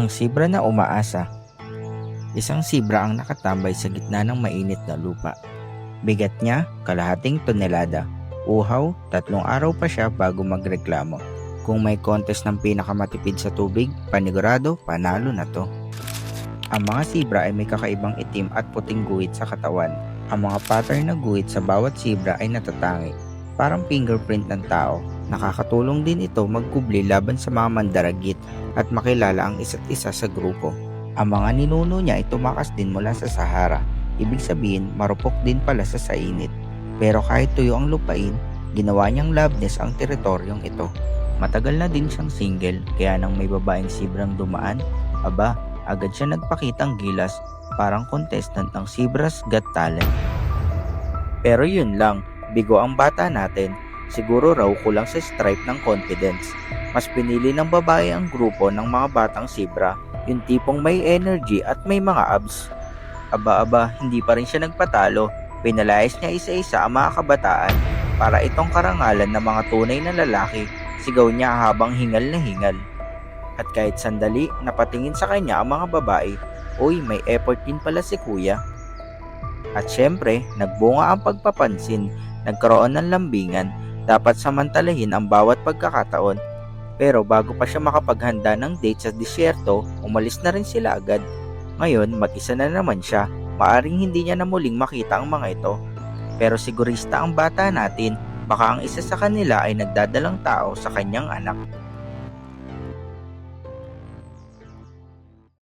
Ang sibra na umaasa. Isang sibra ang nakatambay sa gitna ng mainit na lupa. Bigat niya, kalahating tonelada. Uhaw, tatlong araw pa siya bago magreklamo. Kung may contest ng pinakamatipid sa tubig, panigurado, panalo na to. Ang mga sibra ay may kakaibang itim at puting guhit sa katawan. Ang mga pattern na guhit sa bawat sibra ay natatangi, parang fingerprint ng tao. Nakakatulong din ito magkubli laban sa mga mandaragit at makilala ang isa't isa sa grupo. Ang mga ninuno niya ay tumakas din mula sa Sahara. Ibig sabihin, marupok din pala sa sainit. Pero kahit tuyo ang lupain, ginawa niyang loveness ang teritoryong ito. Matagal na din siyang single, kaya nang may babaeng sibrang dumaan, aba, agad siya nagpakitang gilas, parang contestant ng Sibras Got Talent. Pero yun lang, bigo ang bata natin, siguro raw kulang sa stripe ng confidence. Mas pinili ng babae ang grupo ng mga batang Sibra, yung tipong may energy at may mga abs. Aba-aba, hindi pa rin siya nagpatalo. Pinalayas niya isa-isa ang mga kabataan para itong karangalan ng mga tunay na lalaki, sigaw niya habang hingal na hingal. At kahit sandali, napatingin sa kanya ang mga babae, uy, may effort din pala si kuya. At syempre, nagbunga ang pagpapansin, nagkaroon ng lambingan, dapat samantalahin ang bawat pagkakataon. Pero bago pa siya makapaghanda ng date sa disyerto, umalis na rin sila agad. Ngayon, mag-isa na naman siya, maaring hindi niya na muling makita ang mga ito. Pero sigurista ang bata natin, baka ang isa sa kanila ay nagdadalang tao sa kanyang anak.